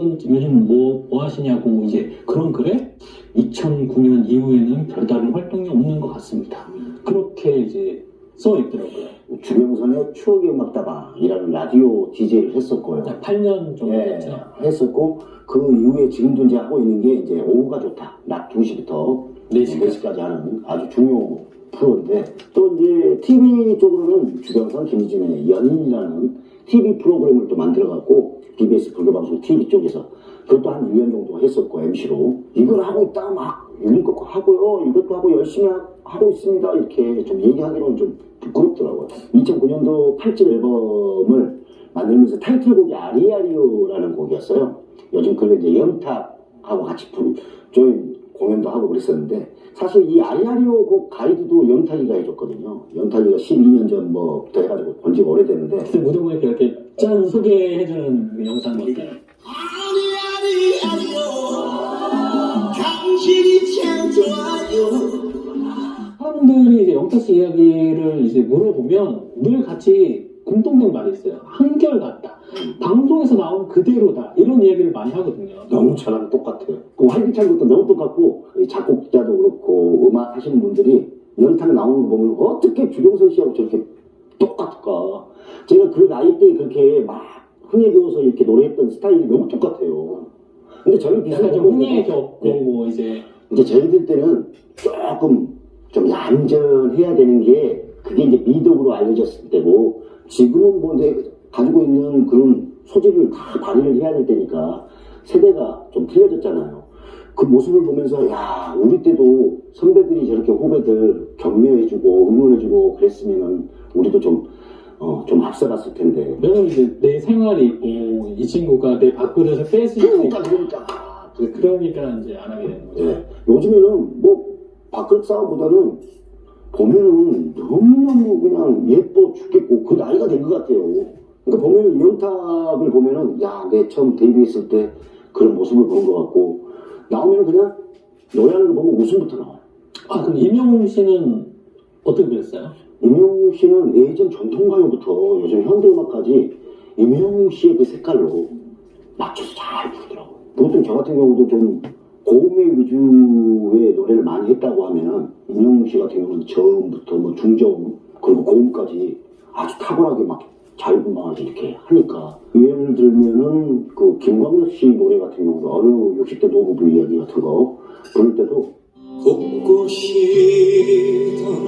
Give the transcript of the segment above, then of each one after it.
선수 요즘 뭐, 뭐 하시냐고 이제 그런 글에 2009년 이후에는 별다른 활동이 없는 것 같습니다. 그렇게 이제 써 있더라고요. 주병선의 추억의 음악다방이라는 라디오 DJ를 했었고요. 8년 정도 예, 됐죠. 했었고 그 이후에 지금도 이제 하고 있는 게 이제 오후가 좋다. 낮 2시부터 4시까지. 4시까지 하는 아주 중요 프로인데 또 이제 TV 쪽으로는 주병선 김희진의 연인이라는 TV 프로그램을 또 만들어갖고 BBS 불교방송 TV 쪽에서 그것도 한 1년 정도 했었고 MC로. 이걸 하고 있다 막 이것도 하고요. 이것도 하고 열심히 하- 하고 있습니다. 이렇게 좀 얘기하기로는 좀 부끄럽더라고요. 2009년도 8집 앨범을 만들면서 타이틀곡이 아리아리오라는 곡이었어요. 요즘 그걸 이제 영탁하고 같이 부른 조인 공연도 하고 그랬었는데 사실 이 아리아리오 곡 가이드도 영탁이가 해줬거든요. 영탁이가 12년 전부터 해가지고 본 지가 오래됐는데 그때 무대 보니까 이렇게 짠 소개해주는 그 영상 같아요. 아리 아리 아리요 당신이 참 좋아요 사람들이 이제 영탁 씨 이야기를 이제 물어보면 늘 같이 공통된 말이 있어요. 한결 같다. 방송에서 나온 그대로다. 이런 얘기를 많이 하거든요. 너무 저랑 똑같아요. 그 활기찬 것도 너무 똑같고 이 작곡자도 그렇고 음악 하시는 분들이 영탁 나오는 거 보면 어떻게 주병선 씨하고 저렇게 똑같을까? 제가 그 나이 때 그렇게 막 흥에 겨워서 이렇게 노래했던 스타일이 너무 똑같아요. 근데 저는 부분이 흥에 겹고 네. 뭐 이제 이제 저희들 때는 조금 좀 얌전해야 되는 게 그게 이제 미덕으로 알려졌을 때고 지금은 뭐 내 가지고 있는 그런 소질을 다 발휘를 해야 될 때니까 세대가 좀 틀려졌잖아요. 그 모습을 보면서 야 우리 때도 선배들이 저렇게 후배들 격려해주고 응원해주고 그랬으면은 우리도 좀 어, 좀 앞서갔을 텐데. 왜냐면 이제 내 생활이 있고 이 친구가 내 밥그릇을 뺄 수 있고 그러니까 그러니까 그- 그러니까 이제 안 하게 되는 거죠. 예. 요즘에는 뭐 밥그릇 싸움보다는 보면은 너무너무 그냥 예뻐 죽겠고 그 나이가 된 것 같아요. 그러니까 보면은 영탁을 보면은 야, 내 처음 데뷔했을 때 그런 모습을 본것 같고 나오면은 그냥 노래하는 거 보면 웃음부터 나와요. 아 그럼 임영웅 씨는 어떻게 그랬어요? 임영웅 씨는 예전 전통가요부터 요즘 현대음악까지 임영웅 씨의 그 색깔로 맞춰서 잘 부르더라고요. 보통 저 같은 경우도 좀 고음의 위주의 노래를 많이 했다고 하면은 임영웅 씨 같은 경우는 저음부터 뭐 중저음 그리고 고음까지 아주 탁월하게 막 자유분방하게 이렇게 하니까 예를 들면은 그 김광석 씨 노래 같은 경우도 어느 60대 노부부 이야기 같은 거 부를 때도 싶던 그 소리로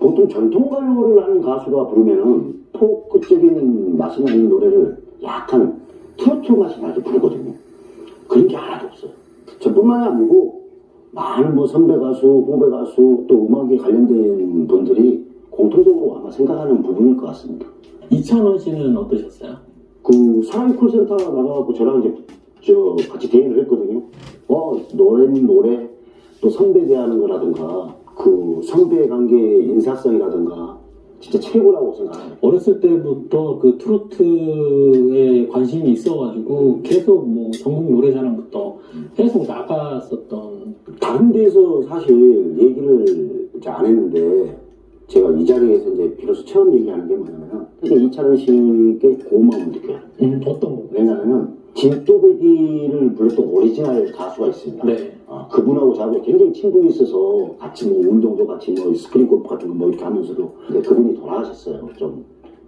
보통 전통 가요를 하는 가수가 부르면은 포크적인 맛이 나는 노래를 약간 트로트 맛이 나게 부르거든요. 그런 게 하나도 없어요. 저뿐만이 아니고 많은 뭐 선배 가수, 후배 가수 또 음악에 관련된 분들이 공통적으로 아마 생각하는 부분일 것 같습니다. 이찬원 씨는 어떠셨어요? 그 사랑의 콜센터 나가갖고 저랑 이제 저 같이 대행을 했거든요. 어 노래는 노래 또 선배 대하는 거라든가 그 선배 관계 인사성이라든가 진짜 최고라고 생각해요. 어렸을 때부터 그 트로트에 관심이 있어가지고 계속 뭐 전국 노래자랑부터 계속 나갔었던 다른 데서 사실 얘기를 이제 안 했는데 제가 이 자리에서 이제 비로소 처음 얘기하는 게 뭐냐면 그러니까 이찬원 씨께 고마움을 느껴요. 음, 어떤 거? 왜냐하면 진또배기를 불렀던 오리지널 가수가 있습니다. 네. 아, 그분하고 저하고 굉장히 친분이 있어서 같이 뭐 운동도 같이 뭐 스크린 골프 같은 거 뭐 이렇게 하면서도 근데 그분이 돌아가셨어요. 좀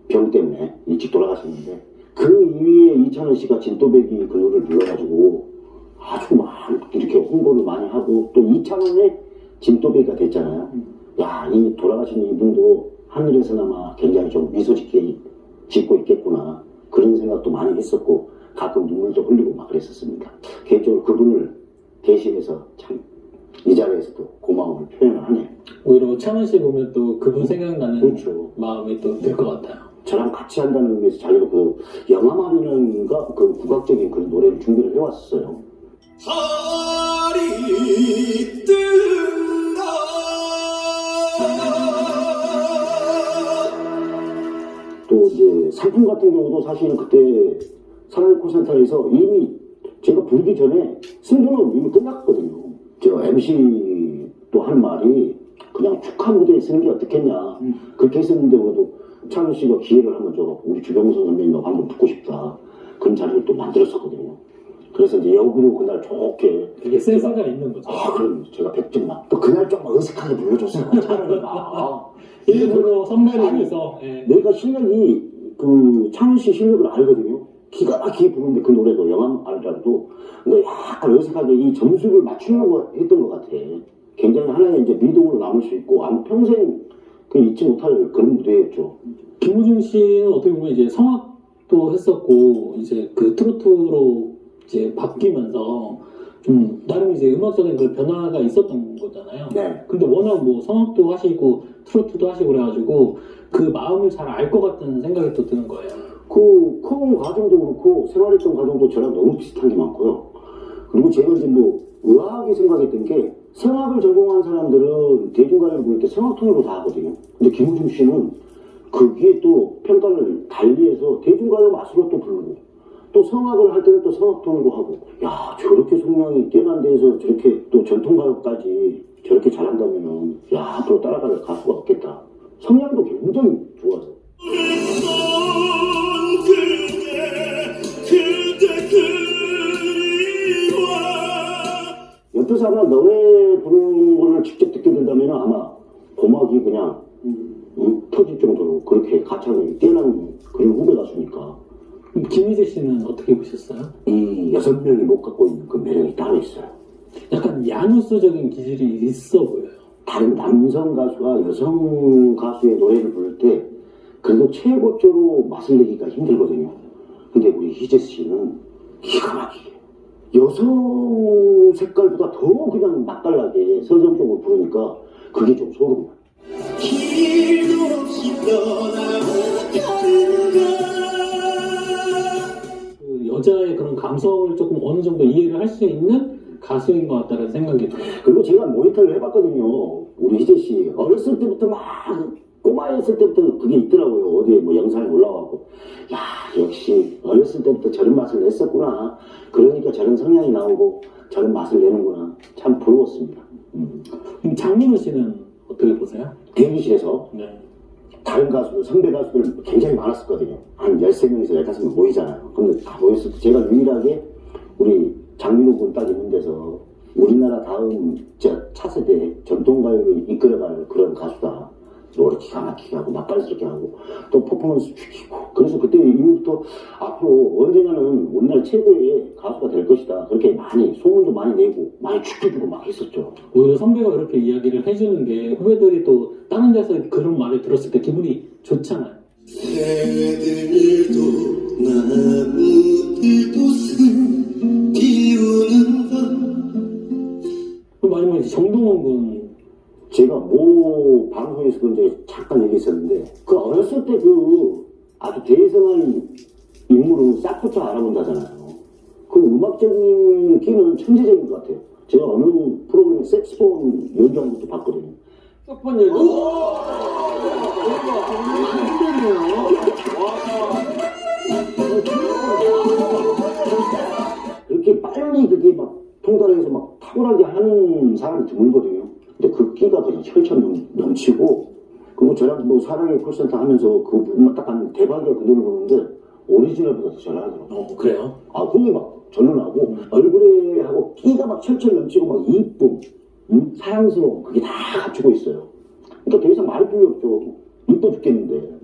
병 때문에 일찍 돌아가셨는데 그 이후에 이찬원 씨가 진또배기 그 노래를 불러가지고 아주 막 이렇게 홍보를 많이 하고 또 이찬원의 진또배기가 됐잖아요. 야, 이 돌아가신 이분도 하늘에서나마 굉장히 좀 미소 짓게 짓고 있겠구나 그런 생각도 많이 했었고 가끔 눈물도 흘리고 막 그랬었습니다. 개인적으로 그분을 대신해서 참 이 자리에서도 고마움을 표현을 하네요. 오히려 찬원 씨 보면 또 그분 생각나는 그렇죠. 마음이 또 들 것 같아요. 저랑 같이 한다는 의미에서 자기가 그 영화마리는가 그 국악적인 그런 노래를 준비를 해왔었어요. 달이 뜬 상품 같은 경우도 사실 그때 사랑의 콜센터에서 이미 제가 부르기 전에 승부는 이미 끝났거든요. 저 MC 또 한 말이 그냥 축하 무대에 쓰는 게 어떻겠냐. 그렇게 했었는데 그래도 찬우 씨가 기회를 한번 줘. 우리 주병선 선배님하고 한번 붙고 싶다. 그런 자리를 또 만들었었거든요. 그래서 이제 역으로 그날 좋게 되게 센스가 있는 거죠. 아 그럼 제가 100점 막또 그날 좀 어색하게 불러줬어요. 차라리 막. 일부러 선배를 아니, 위해서 예. 내가 실력이 그 창훈 씨 실력을 알거든요. 기가 막히게 부르는데 그 노래도 영암 알더라도 근데 약간 어색하게 이 점수를 맞추려고 했던 것 같아. 굉장히 하나의 이제 미동으로 남을 수 있고 아마 평생 그 잊지 못할 그런 무대였죠. 김우중 씨는 어떻게 보면 이제 성악도 했었고 이제 그 트로트로 이제 바뀌면서 좀 나름 이제 음악적인 그 변화가 있었던 거잖아요. 네. 근데 워낙 뭐 성악도 하시고 트로트도 하시고 그래가지고 그 마음을 잘 알 것 같다는 생각이 또 드는 거예요. 그 커온 과정도 그렇고 생활했던 과정도 저랑 너무 비슷한 게 많고요. 그리고 제가 이제 뭐 의아하게 생각했던 게 성악을 전공한 사람들은 대중가요를 부를 때 성악통으로 다 하거든요. 근데 김우중 씨는 거기에 또 평가를 달리해서 대중가요 맛으로 또 부르고 또 성악을 할 때는 또 성악통으로 하고 야 저렇게 성량이 뛰어난 데에서 저렇게 또 전통가요까지 저렇게 잘한다면은 야 앞으로 따라갈 가수가 없겠다. 성량도 굉장히 좋아요. 옆에서 아마 너네 부르는 거를 직접 듣게 된다면 아마 고막이 그냥 음, 터질 정도로 그렇게 가창력이 뛰어난 그런 후배 가수니까 그럼 김희재 씨는 어떻게 보셨어요? 이 여섯 명이 못 갖고 있는 그 매력이 따로 있어요. 약간 야누스적인 기질이 있어 보여요. 다른 남성 가수가 여성 가수의 노래를 부를 때 그래도 최고조로 맛을 내기가 힘들거든요. 근데 우리 희재 씨는 기가 막히게 여성 색깔보다 더 그냥 맛깔나게 서정적으로 부르니까 그게 좀 소름이야. 길도 없이 떠나 감성을 조금 어느 정도 이해를 할 수 있는 가수인 것 같다는 생각이 들어요. 그리고 제가 모니터를 해봤거든요. 우리 희재 씨 어렸을 때부터 막 꼬마였을 때부터 그게 있더라고요. 어디에 뭐 영상이 올라와고 야 역시 어렸을 때부터 저런 맛을 냈었구나. 그러니까 저런 성향이 나오고 저런 맛을 내는구나. 참 부러웠습니다. 음. 그럼 장민호 씨는 어떻게 보세요? 대기실에서 네. 다른 가수들, 선배 가수들 굉장히 많았었거든요. 한 13명에서 15명 모이잖아요. 근데 다 모였을 때 제가 유일하게 우리 장민호 군 딱 있는 데서 우리나라 다음 저 차세대 전통가요를 이끌어갈 그런 가수다. 노래 기가 막히게 하고 맛깔스럽게 하고 또 퍼포먼스 죽이고 그래서 그때 이후부터 앞으로 언젠가는 우리나라 최고의 가수가 될 것이다. 그렇게 많이 소문도 많이 내고 많이 축제주고 막 했었죠. 오히려 선배가 그렇게 이야기를 해주는 게 후배들이 또 다른 데서 그런 말을 들었을 때 기분이 좋잖아요. 새들도 나무들도 슬 피우는 밤. 그럼 마지막에 이제 정동원 군. 제가 모 방송에서 그 이제 잠깐 얘기했었는데 그 어렸을 때 그 아주 대성한 인물은 싹부터 알아본다잖아요. 그 음악적인 끼는 천재적인 것 같아요. 제가 어느 프로그램에 색스폰 연주하는 것도 봤거든요. 석번 얘기. 그렇게 빨리 그게 막 통달해서 막 탁월하게 하는 사람이 드물거든요. 근데 그 끼가 그냥 철철 넘- 넘치고 그리고 저랑 뭐 사랑의 콜센터 하면서 그 부분만 딱 하면 대박이야 그 노래 부르는데 오리지널보다 더 잘하더라고요. 어 그래요? 아, 흥이 막 전론하고 얼굴에 하고 끼가 막 철철 넘치고 막 이쁨, 음? 사랑스러움 그게 다 갖추고 있어요. 그러니까 더 이상 말할 필요 없죠. 이뻐 죽겠는데.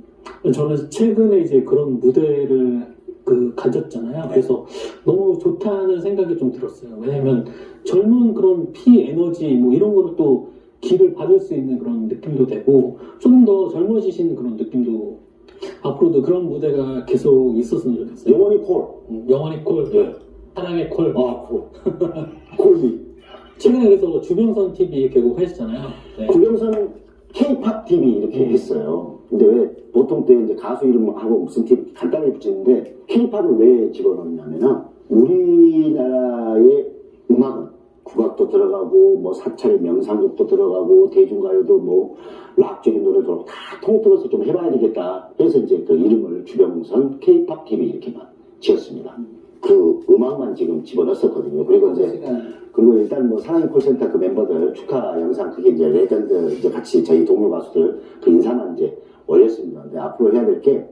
저는 최근에 이제 그런 무대를 그 가졌잖아요. 그래서 너무 좋다는 생각이 좀 들었어요. 왜냐면 젊은 그런 피 에너지 뭐 이런 거를 또 기를 받을 수 있는 그런 느낌도 되고 좀더 젊어지신 그런 느낌도 앞으로도 그런 무대가 계속 있었으면 좋겠어요. 영원히 콜. 음, 영원히 콜, 예. 사랑의 콜. 아, 콜. 콜미. 최근에 그래서 주병선 TV 개국하셨잖아요. 네. 구경선 K-팝 TV 이렇게 음. 했어요. 근데 왜 보통 때 이제 가수 이름하고 무슨 TV 간단하게 붙이는데 K-팝을 왜 집어넣냐면은 우리나라의 음악은 들어가고 뭐 사찰의 명상곡도 들어가고 대중가요도 뭐 락적인 노래도 다 통틀어서 좀 해봐야 되겠다 해서 이제 그 이름을 주병선 K-팝 TV 이렇게만 지었습니다. 그 음악만 지금 집어넣었었거든요. 그리고 이제 그리고 일단 뭐 사랑의 콜센터 그 멤버들 축하 영상 그게 이제 레전드 이제 같이 저희 동료 가수들 그 인사만 이제 올렸습니다. 근데 앞으로 해야 될게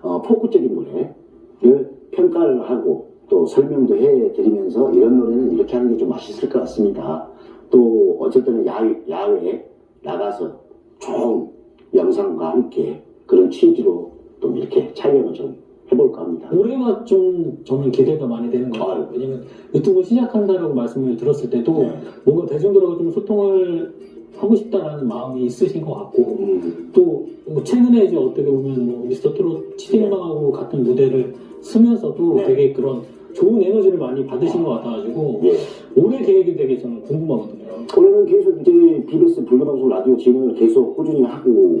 어, 포크적인 노래를 평가를 하고 또 설명도 해드리면서 이런 노래는 이렇게 하는 게 좀 맛있을 것 같습니다. 또 어쨌든 야외, 야외에 나가서 좋은 영상과 함께 그런 취지로 또 이렇게 촬영을 좀 해볼까 합니다. 올해가 좀 저는 기대가 많이 되는 것 같아요. 왜냐면 유튜브 시작한다라고 말씀을 들었을 때도 네. 뭔가 대중들하고 좀 소통을 하고 싶다라는 마음이 있으신 것 같고 음, 또뭐 최근에 이제 어떻게 보면 뭐 미스터 트롯 치팅방하고 같은 무대를 쓰면서도 네. 되게 그런 좋은 에너지를 많이 받으신 것 같아가지고 예. 올해 계획이 되게 저는 궁금하거든요. 올해는 계속 이제 BBS 불교방송 라디오 진행을 계속 꾸준히 하고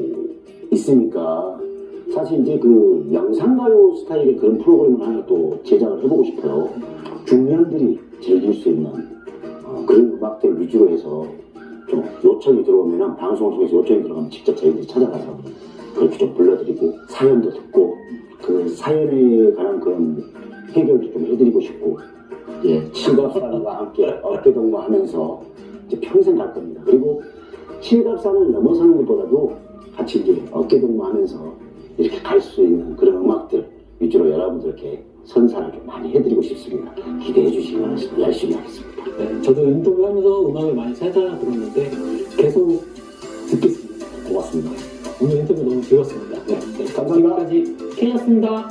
있으니까 사실 이제 그 영상가요 스타일의 그런 프로그램을 하나 또 제작을 해보고 싶어요. 중년들이 즐길 수 있는 어, 그런 음악들 위주로 해서 좀 요청이 들어오면 방송을 통해서 요청이 들어가면 직접 저희들이 찾아가서 그렇게 좀 불러드리고 사연도 듣고 그 사연에 관한 그런 해결도 좀 해드리고 싶고 예, 칠갑산과 함께 어깨동무하면서 이제 평생 갈 겁니다. 그리고 칠갑산을 넘어서는 것보다도 같이 이제 어깨동무하면서 이렇게 갈 수 있는 그런 음악들 위주로 여러분들께 선사를 좀 많이 해드리고 싶습니다. 기대해 주시기 바랍니다. 열심히 하겠습니다. 네, 저도 인터뷰하면서 음악을 많이 찾아 들었는데 계속 듣겠습니다. 고맙습니다. 오늘 인터뷰 너무 즐거웠습니다. 네, 네, 감사합니다. 지금까지 K였습니다.